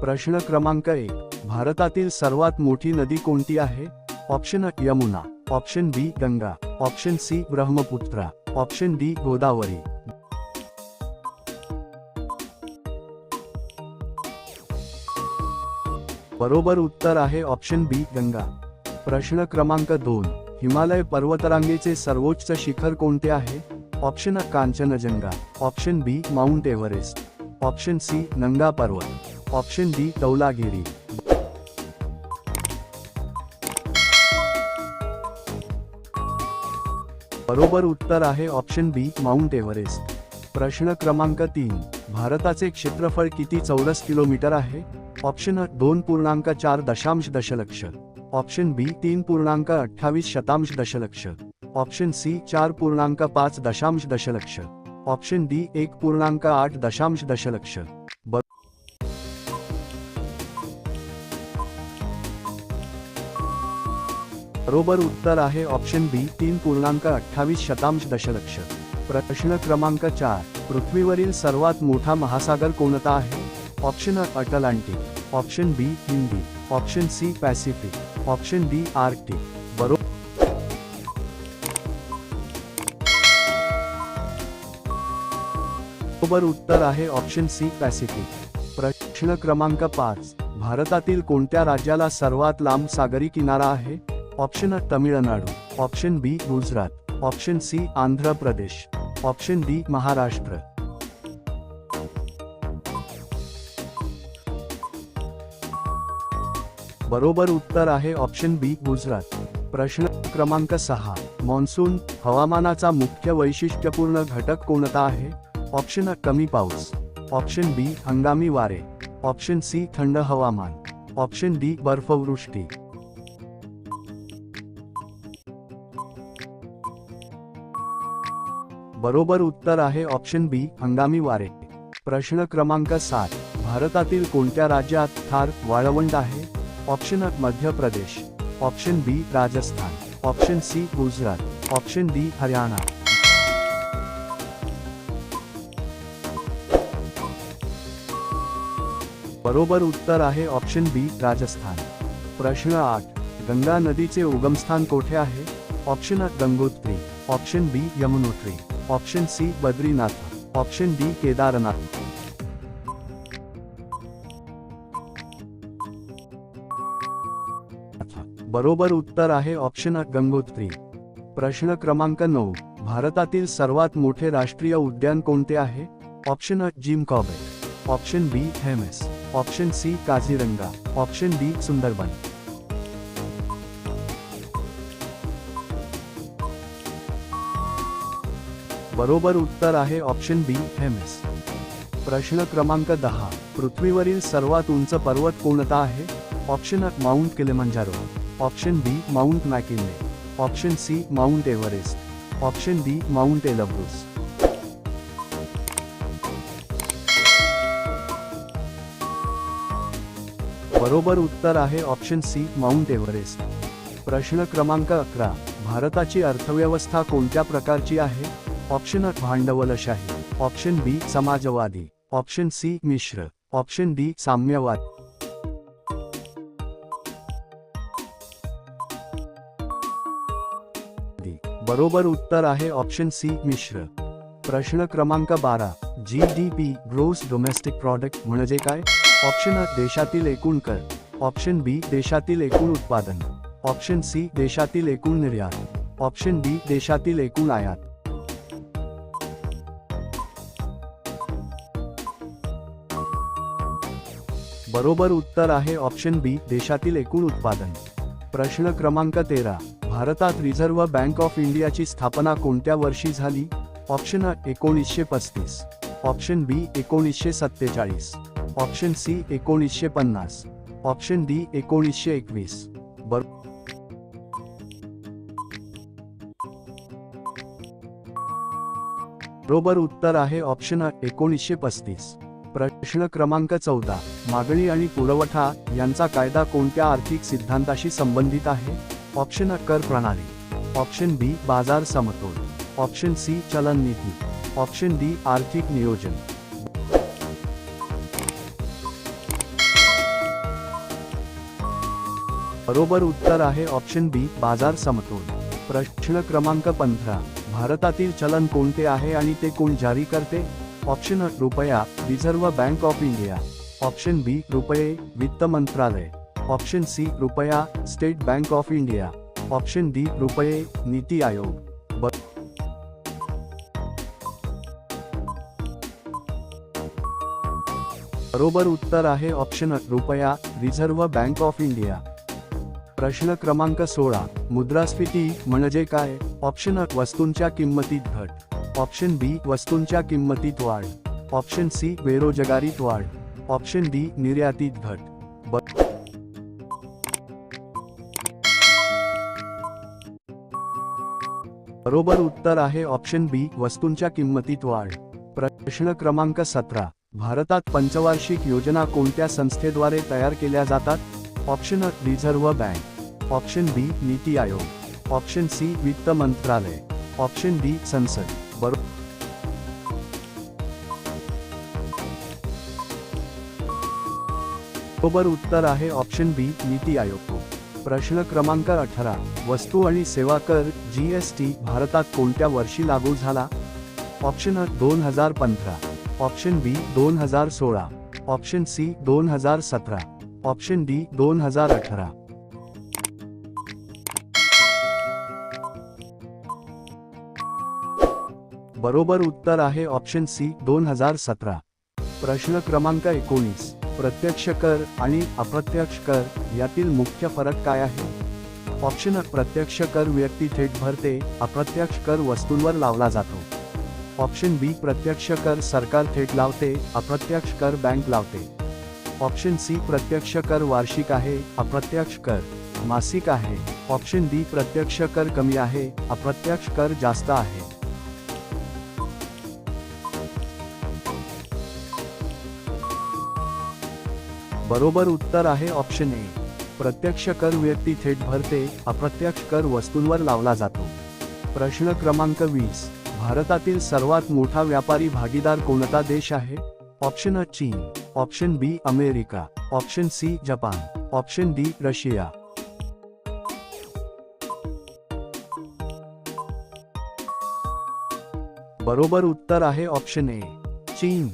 प्रश्न क्रमांक एक. भारतातील सर्वात मोठी नदी कोणती आहे? ऑप्शन अ Yamuna. Option B Ganga. Option C Brahmaputra. Option D Godavari. बरोबर उत्तर आहे ऑप्शन बी गंगा. प्रश्न क्रमांक दोन. हिमालय पर्वतरांगेचे सर्वोच्च शिखर कोणते आहे? ऑप्शन अ Kanchenjunga. Option B mount Everest. Option C Nanga Parbat. Option D Dhaulagiri. बरोबर उत्तर आहे ऑप्शन बी माउंट एव्हरेस्ट. प्रश्न क्रमांक तीन भारताचे क्षेत्रफळ किती चौरस किलोमीटर आहे? ऑप्शन अ दोन पूर्णांक चार दशांश दशलक्ष. ऑप्शन बी तीन पूर्णांक अठ्ठावीस शतांश दशलक्ष. ऑप्शन सी चार पूर्णांक पाच दशांश दशलक्ष. ऑप्शन डी एक पूर्णांक आठ दशांश दशलक्ष. बरोबर उत्तर आहे ऑप्शन बी, तीन पूर्णांक अठ्ठावीस शतांश दशलक्ष. प्रश्न क्रमांक चार, पृथ्वीवरील सर्वात मोठा महासागर कोणता आहे? ऑप्शन अ, Atlantic. Option B, Hindi. Option C, Pacific. Option D, Arctic. बरोबर बरोबर उत्तर आहे ऑप्शन सी, पॅसिफिक. प्रश्न क्रमांक पाच, भारतातील कोणत्या राज्याला सर्वात लांब सागरी किनारा आहे? ऑप्शन अ Tamil Nadu option B Gujarat option C Andhra Pradesh option D Maharashtra बरोबर उत्तर आहे ऑप्शन बी गुजरात प्रश्न क्रमांक सहा. मान्सून हवामानाचा मुख्य वैशिष्ट्यपूर्ण घटक कोणता आहे? ऑप्शन अ कमी पाऊस. ऑप्शन बी हंगामी वारे. ऑप्शन सी थंड हवामान. ऑप्शन डी बर्फवृष्टी. बरोबर उत्तर आहे ऑप्शन बी हंगामी वारे. प्रश्न क्रमांक सात, भारतातील कोणत्या राज्यात थार वाळवंट आहे? ऑप्शन अ Madhya Pradesh. Option B Rajasthan. Option C Gujarat. Option D Haryana. बरोबर उत्तर आहे ऑप्शन बी राजस्थान. प्रश्न आठ, गंगा नदीचे उगमस्थान कोठे आहे? ऑप्शन अ Gangotri. Option B Yamunotri. Option C, Badrinath. Option D, Kedarnath. बरोबर उत्तर आहे ऑप्शन अ, गंगोत्री. प्रश्न क्रमांक नऊ. भारतातील सर्वात मोठे राष्ट्रीय उद्यान कोणते आहे? ऑप्शन अ Jim Corbett option B Hemis option C, Kaziranga. Option D, Sundarban. बरोबर उत्तर आहे ऑप्शन बी हेमेस प्रश्न क्रमांक दहा. पृथ्वीवरील सर्वात उंच पर्वत कोणता आहे? ऑप्शन अ mount Kilimanjaro. Option B mount McKinley. Option C mount Everest. Option D mount Elbrus. बरोबर उत्तर आहे ऑप्शन सी माउंट एव्हरेस्ट. प्रश्न क्रमांक अकरा. भारताची अर्थव्यवस्था कोणत्या प्रकारची आहे? ऑप्शन अ भांडवलशाही. ऑप्शन बी समाजवादी. ऑप्शन सी मिश्र. ऑप्शन डी साम्यवाद. बरोबर उत्तर आहे ऑप्शन सी मिश्र. प्रश्न क्रमांक बारा. G D P gross domestic product म्हणजे काय? ऑप्शन अ देशातील एकूण कर. ऑप्शन बी देशातील एकूण उत्पादन. ऑप्शन सी देशातील एकूण निर्यात. ऑप्शन डी देशातील एकूण आयात. बरोबर उत्तर आहे ऑप्शन बी देशातील एकूण उत्पादन. प्रश्न क्रमांक तेरा भारतात रिझर्व्ह बँक ऑफ इंडियाची स्थापना कोणत्या वर्षी झाली? ऑप्शन अ एकोणीसशे पस्तीस. ऑप्शन बी एकोणीसशे सत्तेचाळीस. ऑप्शन सी एकोणीसशे पन्नास. ऑप्शन डी एकोणीसशे एकवीस. बर बरोबर उत्तर आहे ऑप्शन अ एकोणीसशे पस्तीस. प्रश्न क्रमांक चौदा. मागणी आणि पुरवठा यांचा कायदा कोणत्या आर्थिक सिद्धांताशी संबंधित आहे? ऑप्शन अ कर प्रणाली. ऑप्शन बी बाजार समतोल. ऑप्शन सी चलन निधी. ऑप्शन डी आर्थिक नियोजन. बरोबर उत्तर आहे ऑप्शन बी बाजार समतोल. प्रश्न क्रमांक पंधरा. भारतातील चलन कोणते आहे आणि ते कोण जारी करते? ऑप्शन अ रुपया reserve bank of India. Option B रुपये वित्त मंत्रालय. ऑप्शन सी रुपया state bank of India. Option D रुपये नीती आयोग. ब बरोबर उत्तर आहे ऑप्शन रुपया रिझर्व्ह बँक ऑफ इंडिया. प्रश्न क्रमांक सोळा मुद्रास्फीती म्हणजे काय? ऑप्शन वस्तूंच्या किंमतीत घट. ऑप्शन बी वस्तूंच्या किंमतीत वाढ. ऑप्शन सी बेरोजगारीत वाढ. ऑप्शन डी निर्यातीत घट. ब बरोबर उत्तर आहे ऑप्शन बी वस्तूंच्या किंमतीत वाढ. प्रश्न क्रमांक सतरा. भारतात पंचवार्षिक योजना कोणत्या संस्थेद्वारे तयार केल्या जातात? ऑप्शन अ reserve bank. Option B NITI Aayog. Option C वित्त मंत्रालय. ऑप्शन डी संसद. बरोबर बरोबर उत्तर आहे ऑप्शन बी नीती आयोग. प्रश्न क्रमांक अठरा वस्तू आणि सेवा कर जी एस टी भारतात कोणत्या वर्षी लागू झाला? ऑप्शन अ दोन हजार पंधरा. ऑप्शन बी दोन हजार सोळा. ऑप्शन सी दोन हजार सतरा. ऑप्शन डी दोन हजार अठरा. बरोबर उत्तर आहे ऑप्शन सी दोन हजार सतरा. प्रश्न क्रमांक एकोणीस. प्रत्यक्ष कर आणि अप्रत्यक्ष कर यातील मुख्य फरक काय आहे? ऑप्शन अ, प्रत्यक्ष कर व्यक्ती थेट भरते अप्रत्यक्ष कर वस्तूंवर लावला जातो. ऑप्शन बी प्रत्यक्ष कर सरकार थेट लावते अप्रत्यक्ष कर बँक लावते. ऑप्शन सी प्रत्यक्ष कर वार्षिक आहे अप्रत्यक्ष कर मासिक आहे. ऑप्शन डी प्रत्यक्ष कर कमी आहे अप्रत्यक्ष कर जास्त आहे. बरोबर उत्तर आहे ऑप्शन ए. प्रत्यक्ष कर व्यक्ती थेट भरते अप्रत्यक्ष कर वस्तूंवर लावला जातो. प्रश्न क्रमांक वीस. भारतातील सर्वात मोठा व्यापारी भागीदार कोणता देश आहे? ऑप्शन अ चीन. Option B America. Option C Japan. Option D Russia. बरोबर उत्तर आहे ऑप्शन ए. चीन.